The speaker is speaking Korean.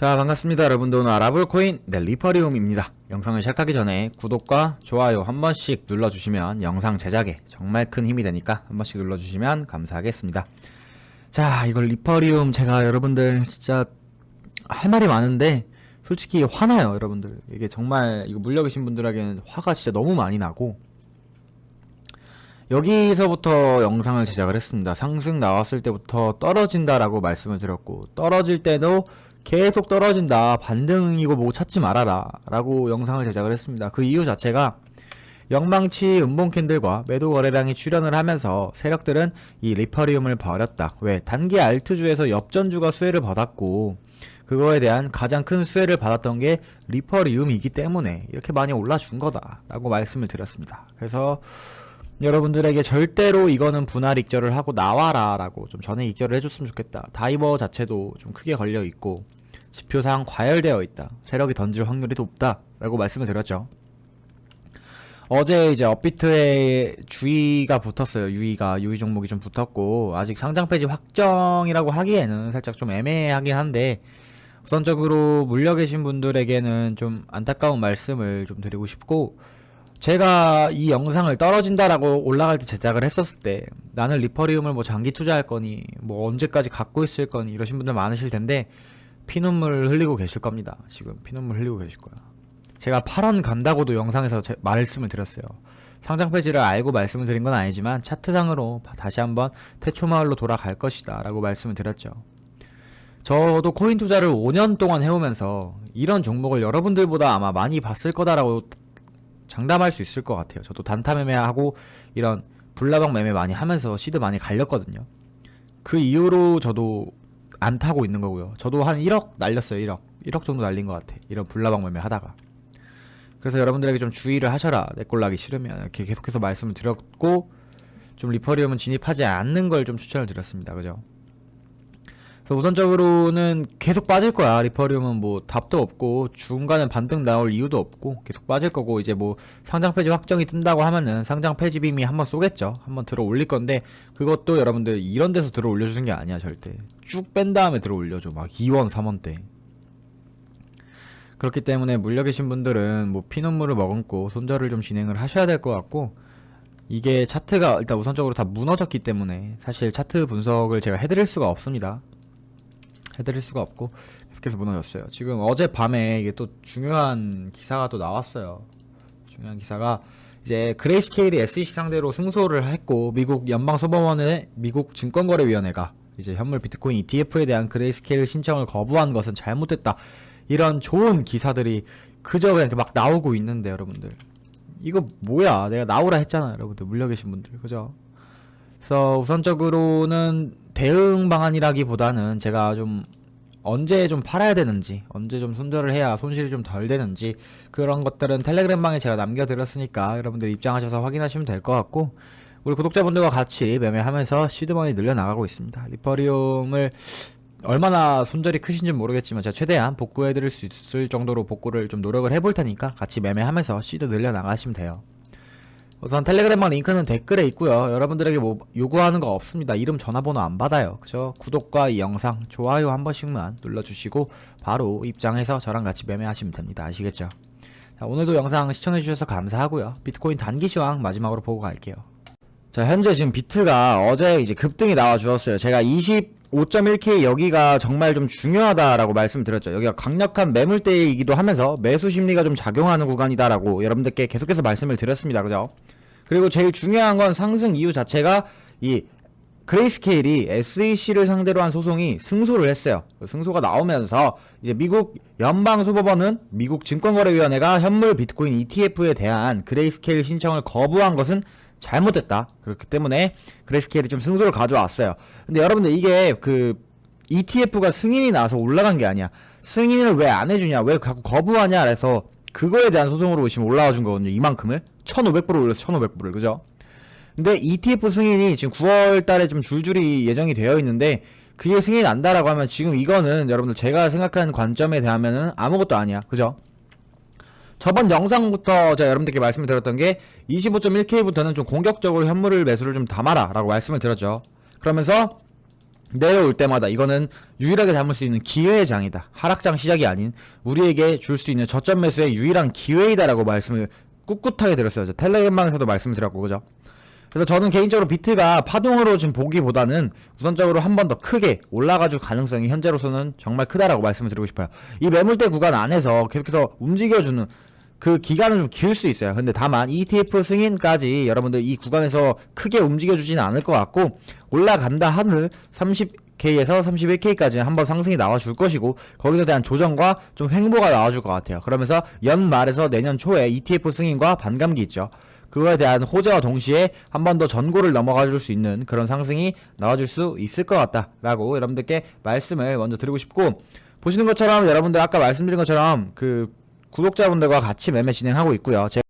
자 반갑습니다 여러분들 오늘 알아볼 코인 네, 리퍼리움입니다. 영상을 시작하기 전에 구독과 좋아요 한 번씩 눌러주시면 영상 제작에 정말 큰 힘이 되니까 한 번씩 눌러주시면 감사하겠습니다. 자 이걸 리퍼리움 제가 여러분들 진짜 할 말이 많은데 솔직히 화나요 여러분들. 이게 정말 이거 물려 계신 분들에게는 화가 진짜 너무 많이 나고. 여기서부터 영상을 제작을 했습니다. 상승 나왔을 때부터 떨어진다라고 말씀을 드렸고 떨어질 때도 계속 떨어진다 반등이고 뭐고 찾지 말아라 라고 영상을 제작을 했습니다. 그 이유 자체가 영망치 음봉 캔들과 매도 거래량이 출현을 하면서 세력들은 이 리퍼리움을 버렸다. 왜? 단기 알트주에서 엽전주가 수혜를 받았고 그거에 대한 가장 큰 수혜를 받았던 게 리퍼리움이기 때문에 이렇게 많이 올라준 거다 라고 말씀을 드렸습니다. 그래서 여러분들에게 절대로 이거는 분할 익절을 하고 나와라 라고 좀 전에 익절을 해줬으면 좋겠다. 다이버 자체도 좀 크게 걸려 있고 지표상 과열되어 있다. 세력이 던질 확률이 높다. 라고 말씀을 드렸죠. 어제 이제 업비트에 주의가 붙었어요. 유의가 유의 종목이 좀 붙었고 아직 상장 폐지 확정이라고 하기에는 살짝 좀 애매하긴 한데 우선적으로 물려 계신 분들에게는 좀 안타까운 말씀을 좀 드리고 싶고 제가 이 영상을 떨어진다라고 올라갈 때 제작을 했었을 때 나는 리퍼리움을 뭐 장기 투자할 거니 뭐 언제까지 갖고 있을 거니 이러신 분들 많으실 텐데 피눈물 흘리고 계실 겁니다. 지금 피눈물 흘리고 계실 거야. 제가 8원 간다고도 영상에서 제- 말씀을 드렸어요. 상장 폐지를 알고 말씀을 드린 건 아니지만 차트상으로 다시 한번 태초마을로 돌아갈 것이다 라고 말씀을 드렸죠. 저도 코인 투자를 5년 동안 해오면서 이런 종목을 여러분들보다 아마 많이 봤을 거다라고 장담할 수 있을 것 같아요. 저도 단타 매매하고 이런 불나방 매매 많이 하면서 시드 많이 갈렸거든요. 그 이후로 저도 안 타고 있는 거고요. 저도 한 1억 날렸어요. 1억. 1억 정도 날린 것 같아. 이런 불나방 매매 하다가. 그래서 여러분들에게 좀 주의를 하셔라. 내꼴 나기 싫으면 이렇게 계속해서 말씀을 드렸고 좀 리퍼리움은 진입하지 않는 걸 좀 추천을 드렸습니다. 그죠? 우선적으로는 계속 빠질 거야. 리퍼리움은 뭐 답도 없고 중간에 반등 나올 이유도 없고 계속 빠질 거고 이제 뭐 상장 폐지 확정이 뜬다고 하면은 상장 폐지 빔이 한번 쏘겠죠. 한번 들어 올릴 건데 그것도 여러분들 이런 데서 들어 올려 주는 게 아니야 절대. 쭉 뺀 다음에 들어 올려 줘. 막 2원, 3원 대. 그렇기 때문에 물려 계신 분들은 뭐 피눈물을 머금고 손절을 좀 진행을 하셔야 될 것 같고 이게 차트가 일단 우선적으로 다 무너졌기 때문에 사실 차트 분석을 제가 해드릴 수가 없습니다. 해드릴 수가 없고 계속해서 무너졌어요. 지금 어젯밤에 이게 또 중요한 기사가 또 나왔어요. 중요한 기사가 이제 그레이스케일이 SEC 상대로 승소를 했고 미국 연방소법원의 미국 증권거래위원회가 이제 현물 비트코인 ETF에 대한 그레이스케일 신청을 거부한 것은 잘못됐다. 이런 좋은 기사들이 그저 그냥 막 나오고 있는데 여러분들 이거 뭐야? 내가 나오라 했잖아, 여러분들 물려 계신 분들 그죠? 그래서 우선적으로는 대응 방안이라기보다는 제가 좀 언제 좀 팔아야 되는지 언제 좀 손절을 해야 손실이 좀 덜 되는지 그런 것들은 텔레그램 방에 제가 남겨드렸으니까 여러분들 입장하셔서 확인하시면 될 것 같고 우리 구독자분들과 같이 매매하면서 시드머니 늘려나가고 있습니다. 리퍼리움을 얼마나 손절이 크신지 모르겠지만 제가 최대한 복구해드릴 수 있을 정도로 복구를 좀 노력을 해볼 테니까 같이 매매하면서 시드 늘려나가시면 돼요 우선 텔레그램방 링크는 댓글에 있고요. 여러분들에게 뭐 요구하는 거 없습니다. 이름 전화번호 안 받아요. 그죠? 구독과 이 영상 좋아요 한 번씩만 눌러주시고 바로 입장해서 저랑 같이 매매하시면 됩니다. 아시겠죠? 자, 오늘도 영상 시청해주셔서 감사하고요. 비트코인 단기 시황 마지막으로 보고 갈게요. 자, 현재 지금 비트가 어제 이제 급등이 나와 주었어요. 제가 25.1K 여기가 정말 좀 중요하다라고 말씀드렸죠. 여기가 강력한 매물대이기도 하면서 매수 심리가 좀 작용하는 구간이다라고 여러분들께 계속해서 말씀을 드렸습니다. 그죠? 그리고 제일 중요한 건 상승 이유 자체가 이 그레이스케일이 SEC를 상대로 한 소송이 승소를 했어요. 그 승소가 나오면서 이제 미국 연방소법원은 미국 증권거래위원회가 현물 비트코인 ETF에 대한 그레이스케일 신청을 거부한 것은 잘못됐다. 그렇기 때문에 그레이스케일이 좀 승소를 가져왔어요. 근데 여러분들 이게 그 ETF가 승인이 나서 올라간 게 아니야. 승인을 왜 안 해주냐, 왜 자꾸 거부하냐, 그래서 그거에 대한 소송으로 지금 올라와 준 거거든요. 이만큼을 1,500불을 올렸어, 1,500불을 그죠? 근데 ETF 승인이 지금 9월 달에 좀 줄줄이 예정이 되어 있는데 그게 승인이 난다라고 하면 지금 이거는 여러분들 제가 생각하는 관점에 대하면은 아무것도 아니야. 그죠? 저번 영상부터 제가 여러분들께 말씀을 드렸던 게 25.1K부터는 좀 공격적으로 현물을 매수를 좀 담아라 라고 말씀을 드렸죠. 그러면서 내려올 때마다 이거는 유일하게 담을 수 있는 기회의 장이다. 하락장 시작이 아닌 우리에게 줄 수 있는 저점 매수의 유일한 기회이다라고 말씀을 꿋꿋하게. 저 텔레그램방에서도 말씀을 드렸고 그죠? 그래서 저는 개인적으로 비트가 파동으로 지금 보기보다는 우선적으로 한 번 더 크게 올라가줄 가능성이 현재로서는 정말 크다라고 말씀을 드리고 싶어요. 이 매물대 구간 안에서 계속해서 움직여주는 그 기간은 좀 길 수 있어요. 근데 다만 ETF 승인까지 여러분들 이 구간에서 크게 움직여주지는 않을 것 같고 올라간다 하늘 30K에서 31K까지 한번 상승이 나와줄 것이고 거기서 대한 조정과 좀 횡보가 나와줄 것 같아요. 그러면서 연말에서 내년 초에 ETF 승인과 반감기 있죠. 그거에 대한 호재와 동시에 한 번 더 전고를 넘어가 줄 수 있는 그런 상승이 나와줄 수 있을 것 같다라고 여러분들께 말씀을 먼저 드리고 싶고 보시는 것처럼 여러분들 아까 말씀드린 것처럼 그 구독자분들과 같이 매매 진행하고 있고요. 제